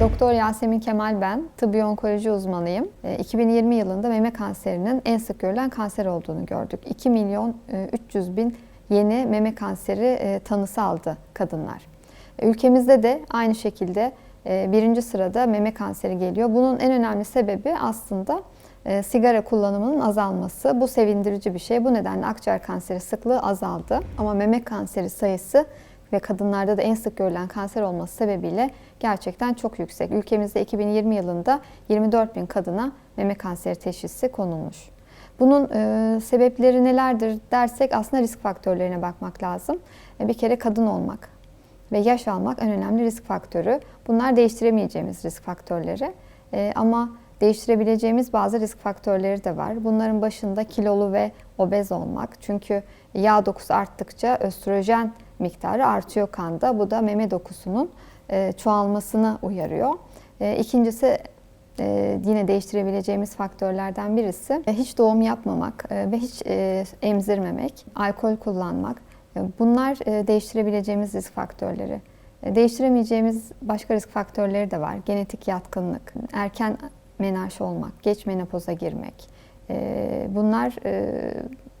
Doktor Yasemin Kemal ben, tıbbi onkoloji uzmanıyım. E, 2020 yılında meme kanserinin en sık görülen kanser olduğunu gördük. 2 milyon e, 300 bin yeni meme kanseri e, tanısı aldı kadınlar. E, Ülkemizde de aynı şekilde e, birinci sırada meme kanseri geliyor. Bunun en önemli sebebi aslında e, sigara kullanımının azalması. Bu sevindirici bir şey. Bu nedenle akciğer kanseri sıklığı azaldı. Ama meme kanseri sayısı ve kadınlarda da en sık görülen kanser olması sebebiyle gerçekten çok yüksek. Ülkemizde 2020 yılında 24 bin kadına meme kanseri teşhisi konulmuş. Bunun e, sebepleri nelerdir dersek aslında risk faktörlerine bakmak lazım. E, bir kere kadın olmak ve yaş almak en önemli risk faktörü. Bunlar değiştiremeyeceğimiz risk faktörleri. E, ama değiştirebileceğimiz bazı risk faktörleri de var. Bunların başında kilolu ve obez olmak. Çünkü yağ dokusu arttıkça östrojen miktarı artıyor kanda. Bu da meme dokusunun e, çoğalmasını uyarıyor. E, İkincisi e, yine değiştirebileceğimiz faktörlerden birisi e, hiç doğum yapmamak ve hiç emzirmemek, alkol kullanmak. Bunlar değiştirebileceğimiz risk faktörleri. Değiştiremeyeceğimiz başka risk faktörleri de var. Genetik yatkınlık, erken menarş olmak, geç menopoza girmek. Bunlar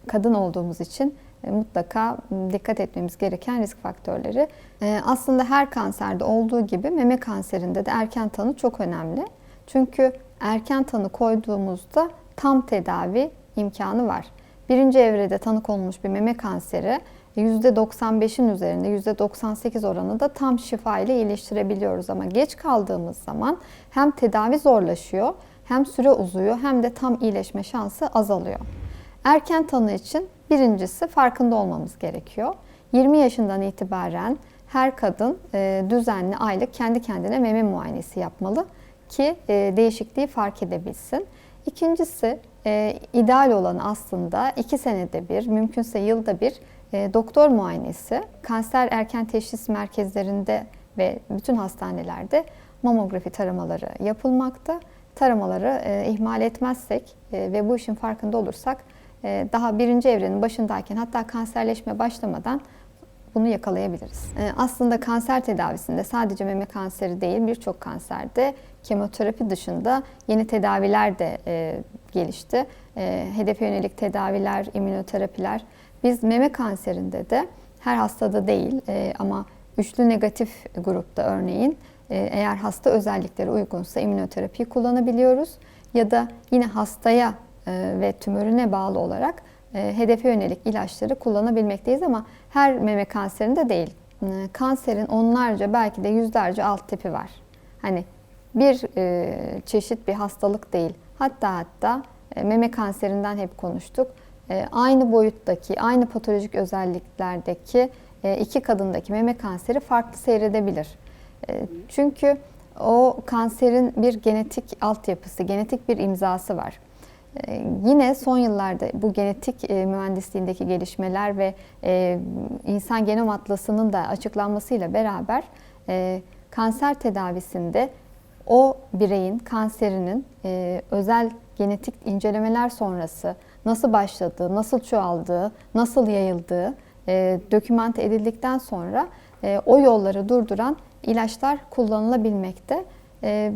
kadın olduğumuz için mutlaka dikkat etmemiz gereken risk faktörleri. E, Aslında her kanserde olduğu gibi meme kanserinde de erken tanı çok önemli. Çünkü erken tanı koyduğumuzda tam tedavi imkanı var. Birinci evrede tanı konulmuş bir meme kanseri %95'in üzerinde %98 oranı da tam şifa ile iyileştirebiliyoruz ama geç kaldığımız zaman hem tedavi zorlaşıyor, hem süre uzuyor, hem de tam iyileşme şansı azalıyor. Erken tanı için birincisi farkında olmamız gerekiyor. 20 yaşından itibaren her kadın e, düzenli aylık kendi kendine meme muayenesi yapmalı ki e, değişikliği fark edebilsin. İkincisi e, ideal olan aslında 2 senede bir, mümkünse yılda bir e, doktor muayenesi. Kanser erken teşhis merkezlerinde ve bütün hastanelerde mamografi taramaları yapılmakta. Taramaları e, ihmal etmezsek e, ve bu işin farkında olursak daha birinci evrenin başındayken hatta kanserleşme başlamadan bunu yakalayabiliriz. E, Aslında kanser tedavisinde sadece meme kanseri değil birçok kanserde kemoterapi dışında yeni tedaviler de e, gelişti. E, Hedefe yönelik tedaviler, immünoterapiler. Biz meme kanserinde de her hastada değil e, ama üçlü negatif grupta örneğin e, eğer hasta özellikleri uygunsa immünoterapiyi kullanabiliyoruz. Ya da yine hastaya ve tümörüne bağlı olarak e, hedefe yönelik ilaçları kullanabilmekteyiz ama her meme kanserinde değil. E, Kanserin onlarca belki de yüzlerce alt tipi var. Hani bir e, çeşit bir hastalık değil. Hatta hatta e, meme kanserinden hep konuştuk. E, aynı boyuttaki, aynı patolojik özelliklerdeki e, iki kadındaki meme kanseri farklı seyredebilir. E, çünkü o kanserin bir genetik altyapısı, genetik bir imzası var. Ee, Yine son yıllarda bu genetik e, mühendisliğindeki gelişmeler ve e, insan genom atlasının da açıklanmasıyla beraber e, kanser tedavisinde o bireyin kanserinin özel genetik incelemeler sonrası nasıl başladığı, nasıl çoğaldığı, nasıl yayıldığı dokümante edildikten sonra o yolları durduran ilaçlar kullanılabilmekte.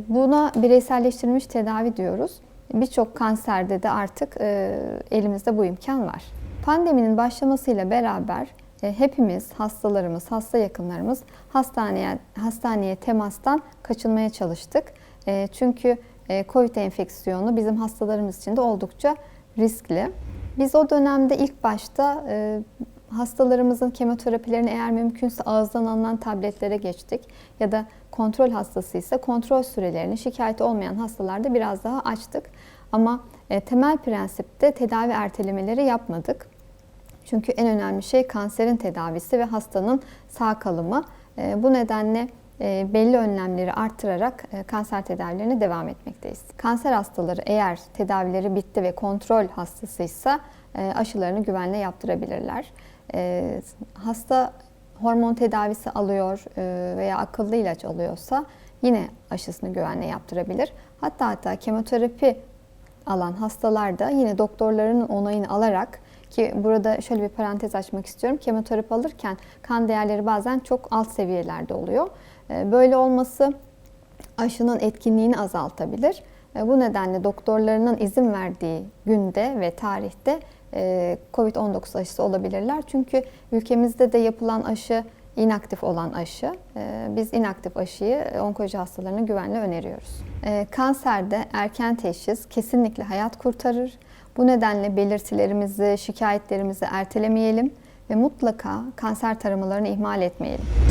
Buna bireyselleştirilmiş tedavi diyoruz. Birçok kanserde de artık e, elimizde bu imkan var. Pandeminin başlamasıyla beraber e, hepimiz, hastalarımız, hasta yakınlarımız hastaneye hastaneye temastan kaçınmaya çalıştık. E, çünkü COVID enfeksiyonu bizim hastalarımız için de oldukça riskli. Biz o dönemde ilk başta hastalarımızın kemoterapilerini eğer mümkünse ağızdan alınan tabletlere geçtik ya da kontrol hastası ise kontrol sürelerini şikayeti olmayan hastalarda biraz daha açtık. Ama e, temel prensipte tedavi ertelemeleri yapmadık. Çünkü en önemli şey kanserin tedavisi ve hastanın sağ kalımı. E, Bu nedenle e, belli önlemleri arttırarak e, kanser tedavilerine devam etmekteyiz. Kanser hastaları eğer tedavileri bitti ve kontrol hastasıysa e, aşılarını güvenle yaptırabilirler. E, Hasta hormon tedavisi alıyor e, veya akıllı ilaç alıyorsa yine aşısını güvenle yaptırabilir. Hatta hatta kemoterapi alan hastalarda yine doktorlarının onayını alarak ki burada şöyle bir parantez açmak istiyorum. Kemoterapi alırken kan değerleri bazen çok alt seviyelerde oluyor. E, Böyle olması aşının etkinliğini azaltabilir. E, Bu nedenle doktorlarının izin verdiği günde ve tarihte COVID-19 aşısı olabilirler. Çünkü ülkemizde de yapılan aşı inaktif olan aşı. E, Biz inaktif aşıyı onkoloji hastalarına güvenle öneriyoruz. E, Kanserde erken teşhis kesinlikle hayat kurtarır. Bu nedenle belirtilerimizi, şikayetlerimizi ertelemeyelim ve mutlaka kanser taramalarını ihmal etmeyelim.